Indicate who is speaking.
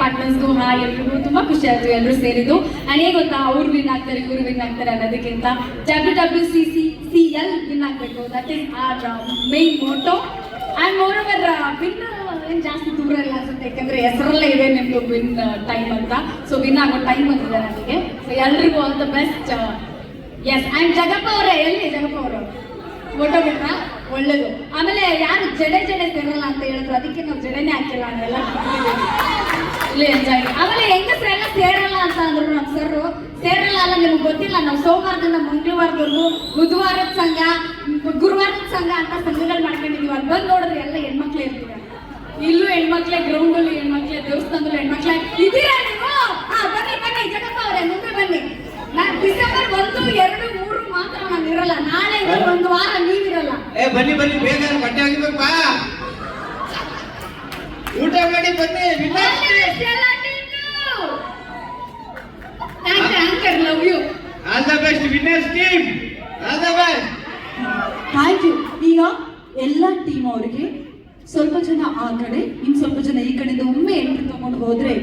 Speaker 1: ಪಾರ್ಟ್ನರ್ಸ್ಗೂ ಹಾ, ಎಲ್ರಿಗೂ ತುಂಬಾ ಖುಷಿ ಆಯ್ತು ಎಲ್ಲರೂ ಸೇರಿದ್ದು. ಅಂಡ್ ಗೊತ್ತಾ, ಅವ್ರು ವಿನ್ ಆಗ್ತಾರೆ, ಇವ್ರು ವಿನ್ ಆಗ್ತಾರೆ ಅನ್ನೋದಕ್ಕಿಂತ W W C C C L win ಆಗಬೇಕು that is our main motto and moreover win ಏನು ಜಾಸ್ತಿ ದೂರ ಇಲ್ಲ ಅನ್ಸುತ್ತೆ, ಯಾಕಂದ್ರೆ ಹೆಸರಲ್ಲೇ ಇದೆ ನಿಮ್ದು ವಿನ್ ಟೈಮ್ ಅಂತ. ಸೊ ವಿನ್ ಆಗೋ ಟೈಮ್ ಬಂದಿದೆ ನನಗೆ ಸೊ ಎಲ್ರಿಗೂ all the best yes and Jagappa ಅವರೇ, ಎಲ್ಲಿ ಜಗಪ್ಪ ಅವರು? ಒಳ್ಳೆಯದು ಆಮೇಲೆ ಯಾರು ಜಡೆ ಜಡೆ ಸೇರಲ್ಲ ಅಂತ ಹೇಳಿದ್ರು, ಅದಕ್ಕೆ ನಾವು ಜಡೆನೇ ಹಾಕಿಲ್ಲ ನಾವೆಲ್ಲ ಇಲ್ಲಿ ಎಂಜಾಯ್ ಆಮೇಲೆ ಹೆಂಗಸ್ರೆಲ್ಲ ಸೇರಲ್ಲ ಅಂತ ಅಂದ್ರು ನಮ್ಮ ಸರ್ ಸೇರಲ್ಲ ಅಲ್ಲ, ನಿಮ್ಗೆ ಗೊತ್ತಿಲ್ಲ, ನಾವು ಸೋಮವಾರದಿಂದ ಮಂಗಳವಾರದವರೆಗೂ ಬುಧವಾರದ ಸಂಘ, ಗುರುವಾರದ ಸಂಘ ಅಂತ ಸಂಘಗಳು ಮಾಡ್ಕೊಂಡಿದೀವಿ. ಅಲ್ಲಿ ಬಂದು ನೋಡಿದ್ರೆ ಎಲ್ಲ ಹೆಣ್ಮಕ್ಳೇ ಇರ್ತೀರ ಇಲ್ಲೂ ಹೆಣ್ಮಕ್ಳೇ ಗ್ರೌಂಡ್ ಅಲ್ಲಿ ಹೆಣ್ಮಕ್ಳೆ, ದೇವಸ್ಥಾನದಲ್ಲಿ ಹೆಣ್ಮಕ್ಳೇ. ಇದೀರಾ ನೀವು? ಬನ್ನಿ ಬನ್ನಿ, ಜಗಪ್ಪ ಅವರೇ, ಮುಂದೆ ಬನ್ನಿ. ನಾನು ಡಿಸೆಂಬರ್ ಒಂದು, ಎರಡು, ಮೂರು ಮಾತ್ರ ನಾನು ಇರಲ್ಲ ನಾಳೆ ಒಂದು ವಾರ ನೀವಿರಲ್ಲ.
Speaker 2: ಬನ್ನಿ ಬನ್ನಿ, ಬೇಗ ಬಟ್ಟೆ ಆಗಿರ್ಬೇಕು ಮಾಡಿ ಬನ್ನಿ
Speaker 1: anchor love you
Speaker 2: all the best winners team all the best
Speaker 3: thank you ಈಗ ಎಲ್ಲ ಟೀಮ್ ಅವರಿಗೆ ಸ್ವಲ್ಪ ಜನ ಆ ಕಡೆ ಇನ್ ಸ್ವಲ್ಪ ಜನ ಈ ಕಡೆಯಿಂದ ಒಮ್ಮೆ ಎಂಟ್ರಿ ತಗೊಂಡು ಹೋದ್ರೆ